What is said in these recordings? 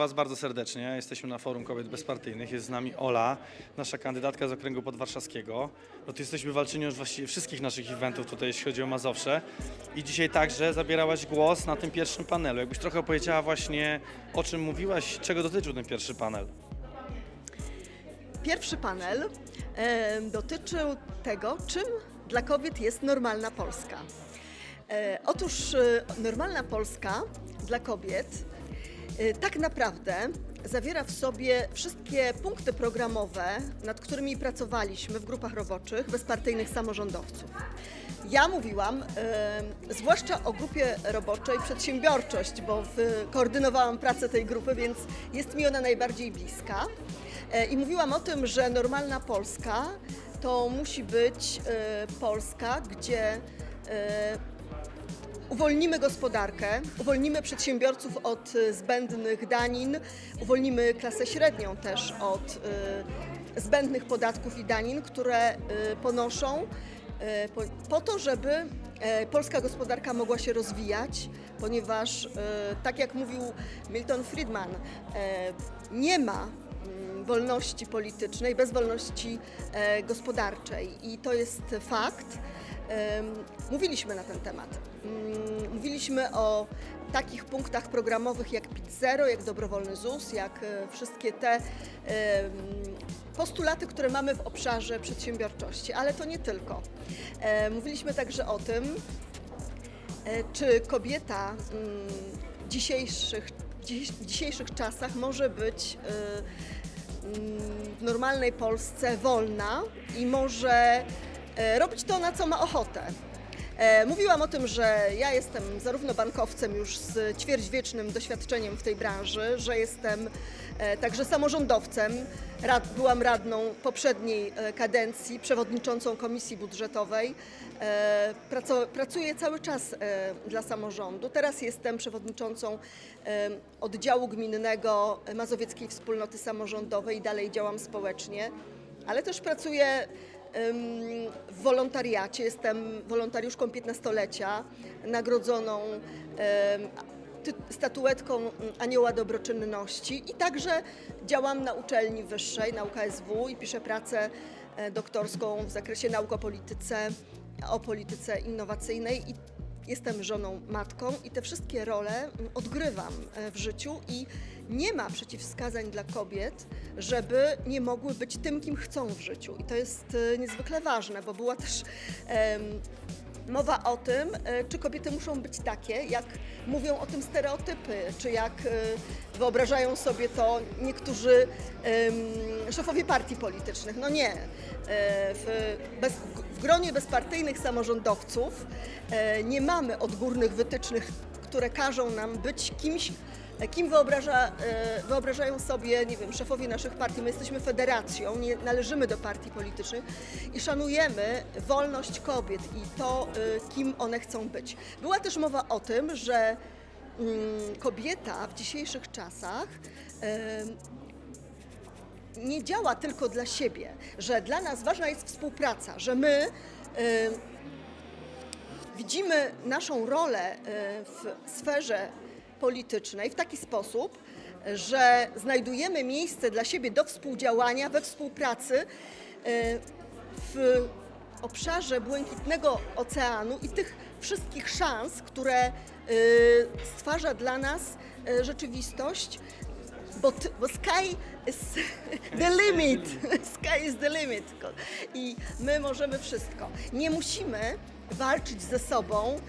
Was bardzo serdecznie. Jesteśmy na Forum Kobiet Bezpartyjnych. Jest z nami Ola, nasza kandydatka z okręgu podwarszawskiego. No to jesteśmy walczyni już właściwie wszystkich naszych eventów tutaj, jeśli chodzi o Mazowsze. I dzisiaj także zabierałaś głos na tym pierwszym panelu. Jakbyś trochę opowiedziała właśnie, o czym mówiłaś, czego dotyczył ten pierwszy panel. Pierwszy panel e, dotyczył tego, czym dla kobiet jest normalna Polska. E, otóż e, normalna Polska dla kobiet tak naprawdę zawiera w sobie wszystkie punkty programowe, nad którymi pracowaliśmy w grupach roboczych bezpartyjnych samorządowców. Ja mówiłam e, zwłaszcza o grupie roboczej Przedsiębiorczość, bo w, koordynowałam pracę tej grupy, więc jest mi ona najbardziej bliska. E, I mówiłam o tym, że normalna Polska to musi być e, Polska, gdzie e, uwolnimy gospodarkę, uwolnimy przedsiębiorców od e, zbędnych danin, uwolnimy klasę średnią też od e, zbędnych podatków i danin, które e, ponoszą po, to, żeby polska gospodarka mogła się rozwijać, ponieważ tak jak mówił Milton Friedman, nie ma mm, wolności politycznej bez wolności e, gospodarczej i to jest fakt. Mówiliśmy na ten temat. Mm, Mówiliśmy o takich punktach programowych jak PIT Zero, jak dobrowolny ZUS, jak e, wszystkie te postulaty, które mamy w obszarze przedsiębiorczości, ale to nie tylko. E, Mówiliśmy także o tym, e, czy kobieta mm, w dzisiejszych, w dzisiejszych czasach może być mm, w normalnej Polsce wolna i może robić to, na co ma ochotę. E, Mówiłam o tym, że ja jestem zarówno bankowcem już z ćwierćwiecznym doświadczeniem w tej branży, że jestem e, także samorządowcem. Rad, byłam radną poprzedniej e, kadencji, przewodniczącą Komisji Budżetowej. Pracuję cały czas dla samorządu. Teraz jestem przewodniczącą oddziału gminnego Mazowieckiej Wspólnoty Samorządowej i dalej działam społecznie, ale też pracuję w wolontariacie. Jestem wolontariuszką 15-lecia, nagrodzoną statuetką Anioła Dobroczynności i także działam na uczelni wyższej, na UKSW i piszę pracę e, doktorską w zakresie nauk o polityce, o polityce innowacyjnej i jestem żoną, matką i te wszystkie role mm, odgrywam e, w życiu i nie ma przeciwwskazań dla kobiet, żeby nie mogły być tym, kim chcą w życiu. I to jest e, niezwykle ważne, bo była też mowa o tym, e, czy kobiety muszą być takie, jak mówią o tym stereotypy, czy jak e, wyobrażają sobie to niektórzy szefowie partii politycznych. No nie. E, W, bez, w gronie bezpartyjnych samorządowców nie mamy odgórnych wytycznych, które każą nam być kimś, kim wyobraża, e, wyobrażają sobie, nie wiem, szefowie naszych partii. My jesteśmy federacją, nie należymy do partii politycznych i szanujemy wolność kobiet i to, e, kim one chcą być. Była też mowa o tym, że mm, kobieta w dzisiejszych czasach nie działa tylko dla siebie, że dla nas ważna jest współpraca, że my widzimy naszą rolę e, w sferze politycznej w taki sposób, że znajdujemy miejsce dla siebie do współdziałania, we współpracy e, w obszarze błękitnego oceanu i tych wszystkich szans, które e, stwarza dla nas e, rzeczywistość, bo, bo sky is the limit. Sky is the limit. I my możemy wszystko. Nie musimy walczyć ze sobą,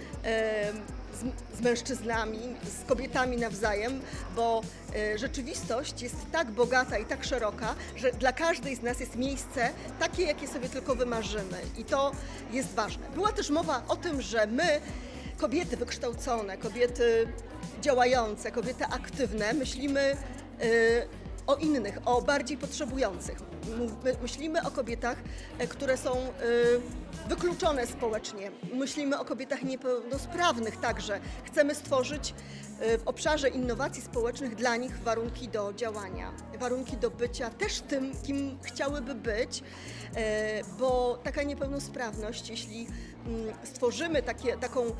z, z mężczyznami, z kobietami nawzajem, bo e, rzeczywistość jest tak bogata i tak szeroka, że dla każdej z nas jest miejsce takie, jakie sobie tylko wymarzymy. I to jest ważne. Była też mowa o tym, że my, kobiety wykształcone, kobiety działające, kobiety aktywne, myślimy y, o innych, o bardziej potrzebujących. Myślimy o kobietach, e, które są y, wykluczone społecznie. Myślimy o kobietach niepełnosprawnych także. Chcemy stworzyć y, w obszarze innowacji społecznych dla nich warunki do działania, warunki do bycia też tym, kim chciałyby być, e, bo taka niepełnosprawność, jeśli mm, stworzymy takie, taką e,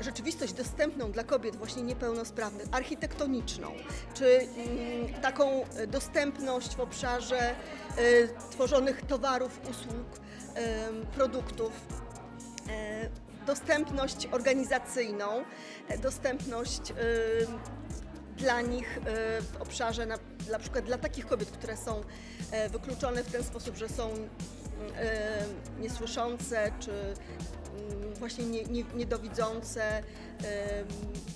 rzeczywistość dostępną dla kobiet właśnie niepełnosprawnych, architektoniczną, czy mm, taką dostępność w obszarze e, tworzonych towarów, usług, produktów, e, dostępność organizacyjną, e, dostępność em, dla nich e, w obszarze na, na przykład dla takich kobiet, które są e, wykluczone w ten sposób, że są mm, niesłyszące czy właśnie nie, nie, niedowidzące, em,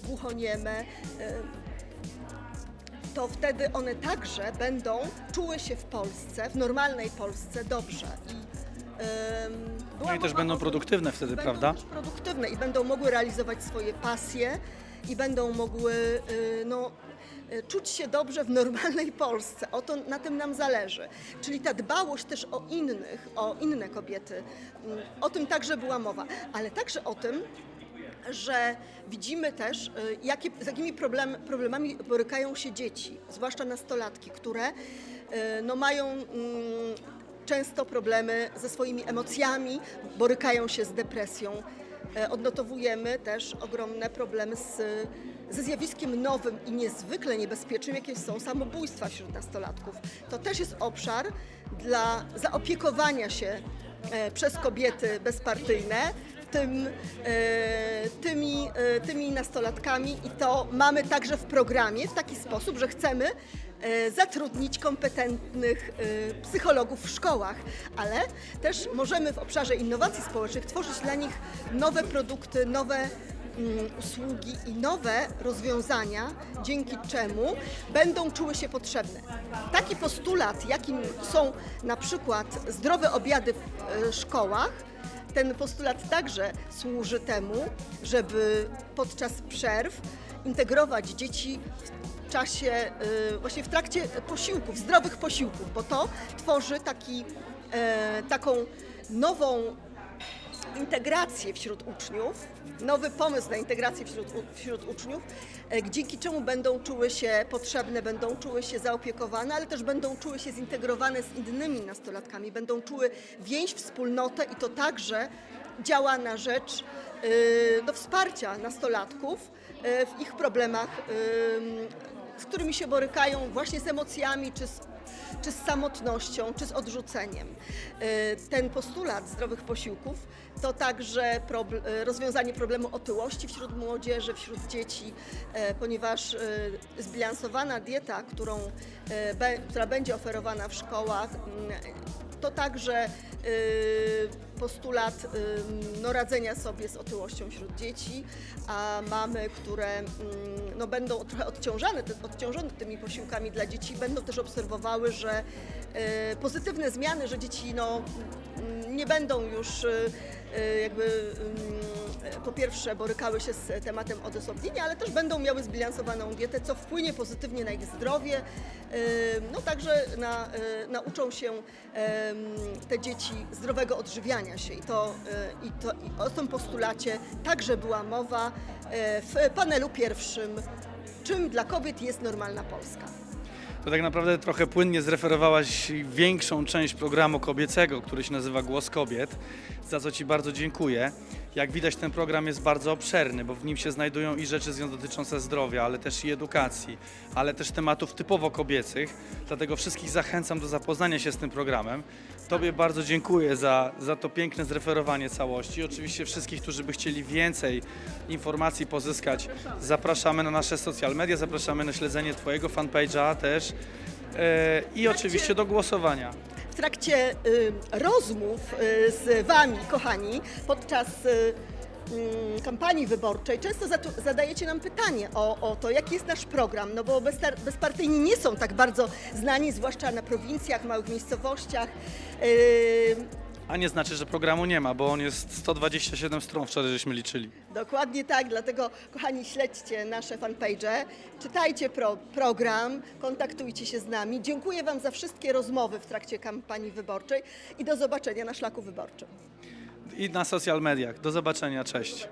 głuchonieme, em, to wtedy one także będą czuły się w Polsce, w normalnej Polsce dobrze. Była No i też będą produktywne wtedy, będą prawda? też produktywne i będą mogły realizować swoje pasje i będą mogły y, no, y, czuć się dobrze w normalnej Polsce. O to na tym nam zależy. Czyli ta dbałość też o innych, o inne kobiety. mm, O tym także była mowa, ale także o tym, że widzimy też, y, jakie, z jakimi problem, problemami borykają się dzieci, zwłaszcza nastolatki, które no, mają mm, często problemy ze swoimi emocjami, borykają się z depresją. E, Odnotowujemy też ogromne problemy z, ze zjawiskiem nowym i niezwykle niebezpiecznym, jakie są samobójstwa wśród nastolatków. To też jest obszar dla zaopiekowania się e, przez kobiety bezpartyjne tym, e, tymi, e, tymi nastolatkami i to mamy także w programie w taki sposób, że chcemy e, zatrudnić kompetentnych psychologów w szkołach, ale też możemy w obszarze innowacji społecznych tworzyć dla nich nowe produkty, nowe mm, usługi i nowe rozwiązania, dzięki czemu będą czuły się potrzebne. Taki postulat, jakim są na przykład zdrowe obiady w szkołach, ten postulat także służy temu, żeby podczas przerw integrować dzieci w czasie, y, właśnie w trakcie posiłków, zdrowych posiłków, bo to tworzy taki, e, taką nową integrację wśród uczniów, nowy pomysł na integrację wśród, wśród uczniów, e, dzięki czemu będą czuły się potrzebne, będą czuły się zaopiekowane, ale też będą czuły się zintegrowane z innymi nastolatkami, będą czuły więź, wspólnotę i to także działa na rzecz e, no, wsparcia nastolatków e, w ich problemach, z którymi się borykają właśnie z emocjami czy z czy z samotnością, czy z odrzuceniem. Y, Ten postulat zdrowych posiłków to także y, rozwiązanie problemu otyłości wśród młodzieży, wśród dzieci, e, ponieważ y, zbilansowana dieta, którą, która będzie oferowana w szkołach, mm, to także y, postulat no, radzenia sobie z otyłością wśród dzieci, a mamy, które no, będą trochę odciążane, odciążone tymi posiłkami dla dzieci, będą też obserwowały, że y, pozytywne zmiany, że dzieci no, nie będą już y, y, jakby po pierwsze borykały się z tematem odosobnienia, ale też będą miały zbilansowaną dietę, co wpłynie pozytywnie na ich zdrowie. No także na, y, nauczą się te dzieci zdrowego odżywiania się i to, y, i to i o tym postulacie także była mowa y, w panelu pierwszym, czym dla kobiet jest normalna Polska. To tak naprawdę trochę płynnie zreferowałaś większą część programu kobiecego, który się nazywa Głos Kobiet, za co Ci bardzo dziękuję. Jak widać ten program jest bardzo obszerny, bo w nim się znajdują i rzeczy dotyczące zdrowia, ale też i edukacji, ale też tematów typowo kobiecych, dlatego wszystkich zachęcam do zapoznania się z tym programem. Tobie bardzo dziękuję za, za to piękne zreferowanie całości. Oczywiście wszystkich, którzy by chcieli więcej informacji pozyskać, zapraszamy na nasze social media, zapraszamy na śledzenie Twojego fanpage'a też e, i oczywiście do głosowania. W trakcie y, rozmów y, z Wami, kochani, podczas y, mm, kampanii wyborczej, często zadajecie nam pytanie o, o to, jaki jest nasz program, no bo bezpartyjni nie są tak bardzo znani, zwłaszcza na prowincjach, małych miejscowościach. A nie znaczy, że programu nie ma, bo on jest 127 stron, wczoraj żeśmy liczyli. Dokładnie tak, dlatego kochani śledźcie nasze fanpage, czytajcie pro, program, kontaktujcie się z nami. Dziękuję Wam za wszystkie rozmowy w trakcie kampanii wyborczej i do zobaczenia na szlaku wyborczym. I na social mediach. Do zobaczenia, cześć.